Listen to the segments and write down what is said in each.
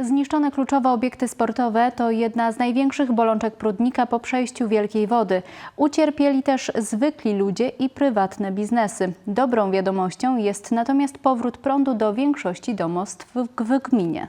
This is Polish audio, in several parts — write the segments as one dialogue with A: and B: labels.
A: Zniszczone kluczowe obiekty sportowe to jedna z największych bolączek Prudnika po przejściu wielkiej wody. Ucierpieli też zwykli ludzie i prywatne biznesy. Dobrą wiadomością jest natomiast powrót prądu do większości domostw w, gminie.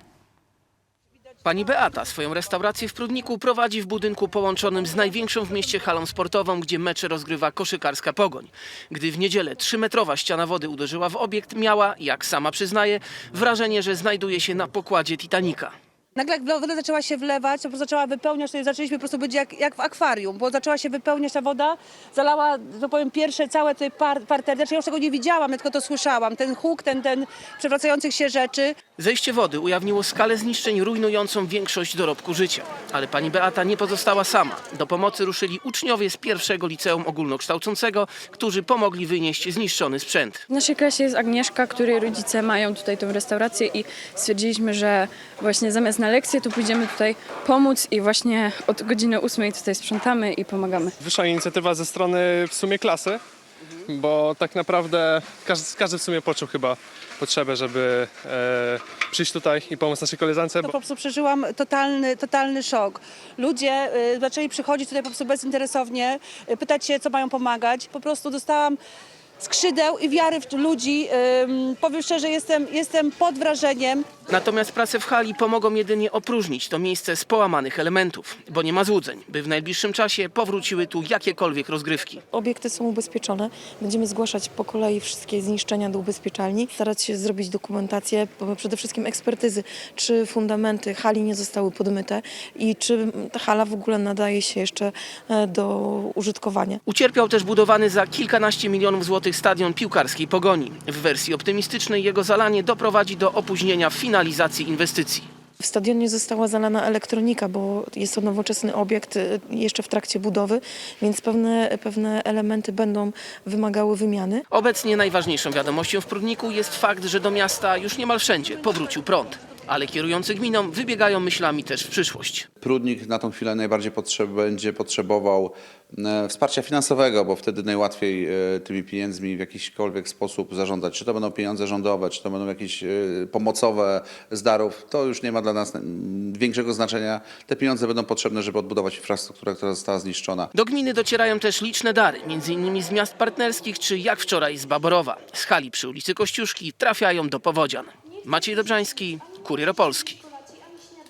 B: Pani Beata swoją restaurację w Prudniku prowadzi w budynku połączonym z największą w mieście halą sportową, gdzie mecze rozgrywa koszykarska Pogoń. Gdy w niedzielę trzymetrowa ściana wody uderzyła w obiekt, miała, jak sama przyznaje, wrażenie, że znajduje się na pokładzie Titanica.
C: Nagle jak woda zaczęła się wlewać, to po prostu zaczęła wypełniać, to zaczęliśmy po prostu być jak, jak w akwarium, bo zaczęła się wypełniać ta woda, zalała, że powiem, pierwsze całe tutaj par, parter. Znaczy ja już tego nie widziałam, ja tylko to słyszałam. Ten huk, ten, ten przewracających się rzeczy.
B: Zejście wody ujawniło skalę zniszczeń rujnującą większość dorobku życia. Ale pani Beata nie pozostała sama. Do pomocy ruszyli uczniowie z pierwszego liceum ogólnokształcącego, którzy pomogli wynieść zniszczony sprzęt.
D: W naszej klasie jest Agnieszka, której rodzice mają tutaj tą restaurację i stwierdziliśmy, że właśnie zamiast na lekcję to pójdziemy tutaj pomóc i właśnie od godziny ósmej tutaj sprzątamy i pomagamy.
E: Wyszła inicjatywa ze strony w sumie klasy, bo tak naprawdę każdy, każdy w sumie poczuł chyba potrzebę, żeby e, przyjść tutaj i pomóc naszej koleżance.
C: To
E: Bo
C: po prostu przeżyłam totalny, totalny szok. Ludzie y, zaczęli przychodzić tutaj po prostu bezinteresownie, y, pytać się, co mają pomagać. Po prostu dostałam skrzydeł i wiary w ludzi. Ym, powiem szczerze, jestem, jestem pod wrażeniem.
B: Natomiast prace w hali pomogą jedynie opróżnić to miejsce z połamanych elementów, bo nie ma złudzeń, by w najbliższym czasie powróciły tu jakiekolwiek rozgrywki.
F: Obiekty są ubezpieczone. Będziemy zgłaszać po kolei wszystkie zniszczenia do ubezpieczalni, starać się zrobić dokumentację, przede wszystkim ekspertyzy, czy fundamenty hali nie zostały podmyte i czy ta hala w ogóle nadaje się jeszcze e, do użytkowania.
B: Ucierpiał też budowany za kilkanaście milionów złotych stadion piłkarskiej Pogoni. W wersji optymistycznej jego zalanie doprowadzi do opóźnienia w finalizacji inwestycji.
F: W stadionie została zalana elektronika, bo jest to nowoczesny obiekt e, jeszcze w trakcie budowy, więc pewne, pewne elementy będą wymagały wymiany.
B: Obecnie najważniejszą wiadomością w Prudniku jest fakt, że do miasta już niemal wszędzie powrócił prąd. Ale kierujący gminą wybiegają myślami też w przyszłość.
G: Prudnik na tą chwilę najbardziej potrzeb, będzie potrzebował e, wsparcia finansowego, bo wtedy najłatwiej e, tymi pieniędzmi w jakiśkolwiek sposób zarządzać. Czy to będą pieniądze rządowe, czy to będą jakieś e, pomocowe z darów, to już nie ma dla nas mm, większego znaczenia. Te pieniądze będą potrzebne, żeby odbudować infrastrukturę, która została zniszczona.
B: Do gminy docierają też liczne dary, m.in. z miast partnerskich, czy jak wczoraj z Baborowa. Z hali przy ulicy Kościuszki trafiają do Powodzian. Maciej Dobrzański, Kurier Opolski.